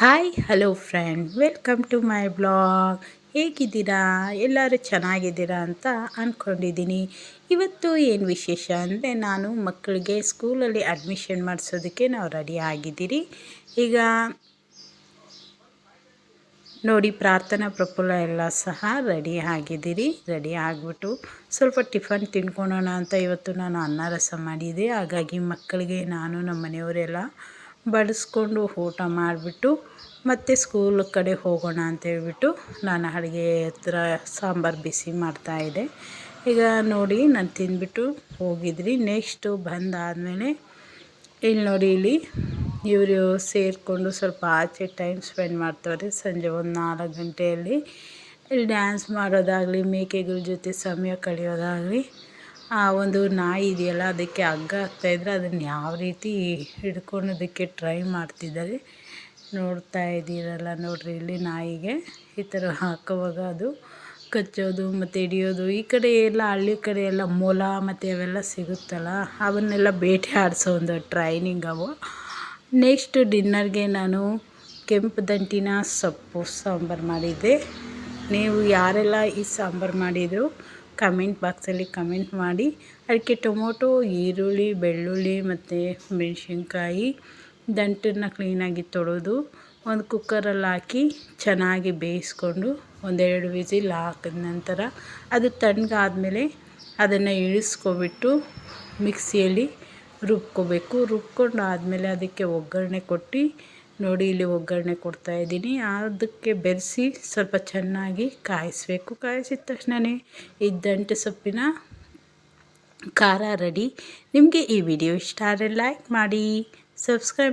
Hi hello friend welcome to my blog ಹೇಗಿದ್ದೀರಾ? ಎಲ್ಲರೂ ಚೆನ್ನಾಗಿದ್ದೀರಾ ಅಂತ ಅಂದ್ಕೊಂಡಿದ್ದೀನಿ ಇವತ್ತು ಏನು ವಿಶೇಷ ಅಂದರೆ ನಾನು ಮಕ್ಕಳಿಗೆ ಸ್ಕೂಲಲ್ಲಿ ಅಡ್ಮಿಷನ್ ಮಾಡಿಸೋದಕ್ಕೆ ನಾವು ರೆಡಿ ಆಗಿದ್ದೀರಿ. ಈಗ ನೋಡಿ, ಪ್ರಾರ್ಥನಾ ಪ್ರಫುಲ್ಲ ಎಲ್ಲ ಸಹ ರೆಡಿ ಆಗಿದ್ದೀರಿ. ರೆಡಿ ಆಗಿಬಿಟ್ಟು ಸ್ವಲ್ಪ ಟಿಫನ್ ತಿನ್ಕೊಳೋಣ ಅಂತ ಇವತ್ತು ನಾನು ಅನ್ನ ರಸ ಮಾಡಿದೆ ಹಾಗಾಗಿ ಮಕ್ಕಳಿಗೆ ನಾನು ನಮ್ಮ ಮನೆಯವರೆಲ್ಲ ಬಡಿಸ್ಕೊಂಡು ಊಟ ಮಾಡಿಬಿಟ್ಟು ಮತ್ತೆ ಸ್ಕೂಲ್ ಕಡೆ ಹೋಗೋಣ ಅಂತ ಹೇಳ್ಬಿಟ್ಟು ನಾನು ಅಡುಗೆ ಹತ್ರ ಸಾಂಬಾರು ಬಿಸಿ ಮಾಡ್ತಾಯಿದ್ದೆ ಈಗ ನೋಡಿ ನಾನು ತಿಂದ್ಬಿಟ್ಟು ಹೋಗಿದ್ರಿ. ನೆಕ್ಸ್ಟು ಬಂದಾದಮೇಲೆ ಇಲ್ಲಿ ನೋಡಿ ಇಲ್ಲಿ ಇವರು ಸೇರಿಕೊಂಡು ಸ್ವಲ್ಪ ಆಚೆ ಟೈಮ್ ಸ್ಪೆಂಡ್ ಮಾಡ್ತಾರೆ ಸಂಜೆ ಒಂದು ನಾಲ್ಕು ಗಂಟೆಯಲ್ಲಿ. ಇಲ್ಲಿ ಡ್ಯಾನ್ಸ್ ಮಾಡೋದಾಗಲಿ, ಮೇಕೆಗಳ ಜೊತೆ ಸಮಯ ಕಳೆಯೋದಾಗಲಿ ಆ ಒಂದು ನಾಯಿ ಇದೆಯಲ್ಲ, ಅದಕ್ಕೆ ಹಗ್ಗ ಹಾಕ್ತಾಯಿದ್ರೆ ಅದನ್ನು ಯಾವ ರೀತಿ ಹಿಡ್ಕೊಳೋದಕ್ಕೆ ಟ್ರೈ ಮಾಡ್ತಿದ್ದಾರೆ. ನೋಡ್ತಾ ಇದ್ದೀರಲ್ಲ ನೋಡಿರಿ ಇಲ್ಲಿ ನಾಯಿಗೆ. ಈ ಥರ ಹಾಕುವಾಗ ಅದು ಕಚ್ಚೋದು ಮತ್ತು ಹಿಡಿಯೋದು. ಈ ಕಡೆ ಎಲ್ಲ, ಹಳ್ಳಿ ಕಡೆ ಎಲ್ಲ ಮೊಲ ಮತ್ತು ಅವೆಲ್ಲ ಸಿಗುತ್ತಲ್ಲ, ಅವನ್ನೆಲ್ಲ ಬೇಟೆ ಆಡಿಸೋ ಒಂದು ಟ್ರೈನಿಂಗ್ ಅವು. ನೆಕ್ಸ್ಟ್ ಡಿನ್ನರ್ಗೆ ನಾನು ಕೆಂಪು ದಂಟಿನ ಸೊಪ್ಪು ಸಾಂಬಾರು ಮಾಡಿದ್ದೆ. ನೀವು ಯಾರೆಲ್ಲ ಈ ಸಾಂಬಾರು ಮಾಡಿದ್ರು ಕಮೆಂಟ್ ಬಾಕ್ಸಲ್ಲಿ ಕಮೆಂಟ್ ಮಾಡಿ. ಅದಕ್ಕೆ ಟೊಮೊಟೊ, ಈರುಳ್ಳಿ, ಬೆಳ್ಳುಳ್ಳಿ ಮತ್ತು ಮೆಣಸಿನ್ಕಾಯಿ ದಂಟನ್ನು ಕ್ಲೀನಾಗಿ ತೊಳೆದು ಒಂದು ಕುಕ್ಕರಲ್ಲಿ ಹಾಕಿ ಚೆನ್ನಾಗಿ ಬೇಯಿಸ್ಕೊಂಡು ಒಂದೆರಡು ವಿಸಿಲ್ ಹಾಕಿದ ನಂತರ ಅದು ತಣ್ಣಗಾದ್ಮೇಲೆ ಅದನ್ನು ಇಳಿಸ್ಕೊಬಿಟ್ಟು ಮಿಕ್ಸಿಯಲ್ಲಿ ರುಬ್ಕೋಬೇಕು. ರುಬ್ಕೊಂಡು ಆದಮೇಲೆ ಅದಕ್ಕೆ ಒಗ್ಗರಣೆ ಕೊಟ್ಟು ನೋಡಿ, ಇಲ್ಲಿ ಒಗ್ಗರಣೆ ಕೊಡ್ತಾ ಇದ್ದೀನಿ. ಅದಕ್ಕೆ ಬೆರೆಸಿ ಸ್ವಲ್ಪ ಚೆನ್ನಾಗಿ ಕಾಯಿಸಬೇಕು. ಕಾಯಿಸಿದ ತಕ್ಷಣವೇ ಈ ದಂಟು ಸೊಪ್ಪಿನ ಖಾರ ರೆಡಿ. ನಿಮಗೆ ಈ ವಿಡಿಯೋ ಇಷ್ಟ ಆದರೆ ಲೈಕ್ ಮಾಡಿ, ಸಬ್ಸ್ಕ್ರೈಬ್